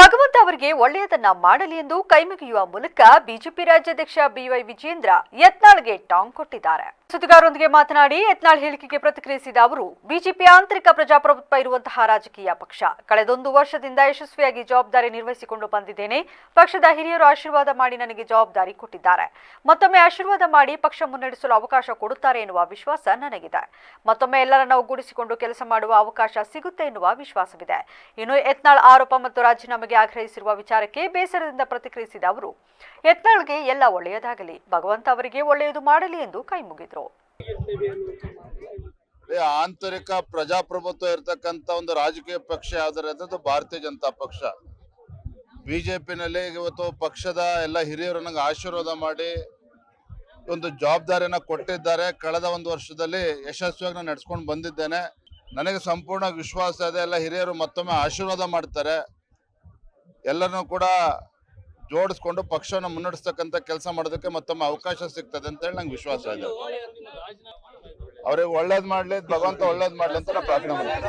ಭಗವಂತ ಅವರಿಗೆ ಒಳ್ಳೆಯದನ್ನ ಮಾಡಲಿ ಎಂದು ಕೈಮುಗಿಯುವ ಮೂಲಕ ಬಿಜೆಪಿ ರಾಜ್ಯಾಧ್ಯಕ್ಷ ಬಿವೈ ವಿಜೇಂದ್ರ ಯತ್ನಾಳ್ಗೆ ಟಾಂಗ್ ಕೊಟ್ಟಿದ್ದಾರೆ. ಸುದ್ದಿಗಾರರೊಂದಿಗೆ ಮಾತನಾಡಿ ಯತ್ನಾಳ್ ಹೇಳಿಕೆಗೆ ಪ್ರತಿಕ್ರಿಯಿಸಿದ ಅವರು, ಬಿಜೆಪಿ ಆಂತರಿಕ ಪ್ರಜಾಪ್ರಭುತ್ವ ಇರುವಂತಹ ರಾಜಕೀಯ ಪಕ್ಷ. ಕಳೆದೊಂದು ವರ್ಷದಿಂದ ಯಶಸ್ವಿಯಾಗಿ ಜವಾಬ್ದಾರಿ ನಿರ್ವಹಿಸಿಕೊಂಡು ಬಂದಿದ್ದೇನೆ. ಪಕ್ಷದ ಹಿರಿಯರು ಆಶೀರ್ವಾದ ಮಾಡಿ ನನಗೆ ಜವಾಬ್ದಾರಿ ಕೊಟ್ಟಿದ್ದಾರೆ. ಮತ್ತೊಮ್ಮೆ ಆಶೀರ್ವಾದ ಮಾಡಿ ಪಕ್ಷ ಮುನ್ನಡೆಸಲು ಅವಕಾಶ ಕೊಡುತ್ತಾರೆ ಎನ್ನುವ ವಿಶ್ವಾಸ ನನಗಿದೆ. ಮತ್ತೊಮ್ಮೆ ಎಲ್ಲರನ್ನ ಒಗ್ಗೂಡಿಸಿಕೊಂಡು ಕೆಲಸ ಮಾಡುವ ಅವಕಾಶ ಸಿಗುತ್ತೆ ಎನ್ನುವ ವಿಶ್ವಾಸವಿದೆ. ಇನ್ನು ಯತ್ನಾಳ್ ಆರೋಪ ಮತ್ತು ರಾಜೀನಾಮೆಗೆ ಆಗ್ರಹಿಸಿರುವ ವಿಚಾರಕ್ಕೆ ಬೇಸರದಿಂದ ಪ್ರತಿಕ್ರಿಯಿಸಿದ ಅವರು, ಯತ್ನಾಳ್ಗೆ ಎಲ್ಲ ಒಳ್ಳೆಯದಾಗಲಿ, ಭಗವಂತ ಅವರಿಗೆ ಒಳ್ಳೆಯದು ಮಾಡಲಿ ಎಂದು ಕೈಮುಗಿದ್ರು ಮುಗಿದ್ರು. ಆಂತರಿಕ ಪ್ರಜಾಪ್ರಭುತ್ವ ಇರತಕ್ಕಂತ ಒಂದು ರಾಜಕೀಯ ಪಕ್ಷ ಯಾವ್ದಾರ ಭಾರತೀಯ ಜನತಾ ಪಕ್ಷ. ಬಿಜೆಪಿನಲ್ಲಿ ಇವತ್ತು ಪಕ್ಷದ ಎಲ್ಲ ಹಿರಿಯರು ನನಗೆ ಆಶೀರ್ವಾದ ಮಾಡಿ ಒಂದು ಜವಾಬ್ದಾರಿಯನ್ನು ಕೊಟ್ಟಿದ್ದಾರೆ. ಕಳೆದ ಒಂದು ವರ್ಷದಲ್ಲಿ ಯಶಸ್ವಿಯಾಗಿ ನಾನು ನಡ್ಸ್ಕೊಂಡು ಬಂದಿದ್ದೇನೆ. ನನಗೆ ಸಂಪೂರ್ಣ ವಿಶ್ವಾಸ ಇದೆ. ಎಲ್ಲ ಹಿರಿಯರು ಮತ್ತೊಮ್ಮೆ ಆಶೀರ್ವಾದ ಮಾಡ್ತಾರೆ. ಎಲ್ಲರನ್ನೂ ಕೂಡ ಜೋಡಿಸ್ಕೊಂಡು ಪಕ್ಷವನ್ನು ಮುನ್ನಡೆಸ್ತಕ್ಕಂಥ ಕೆಲಸ ಮಾಡೋದಕ್ಕೆ ಮತ್ತೊಮ್ಮೆ ಅವಕಾಶ ಸಿಗ್ತದೆ ಅಂತ ಹೇಳಿ ನಂಗೆ ವಿಶ್ವಾಸ ಇದೆ. ಅವ್ರಿಗೆ ಒಳ್ಳೇದ್ ಮಾಡ್ಲಿ ಭಗವಂತ ಒಳ್ಳೇದ್ ಮಾಡ್ಲಿ ಅಂತ ನಾನು ಪ್ರಾರ್ಥನೆ ಮಾಡ್ತೀನಿ.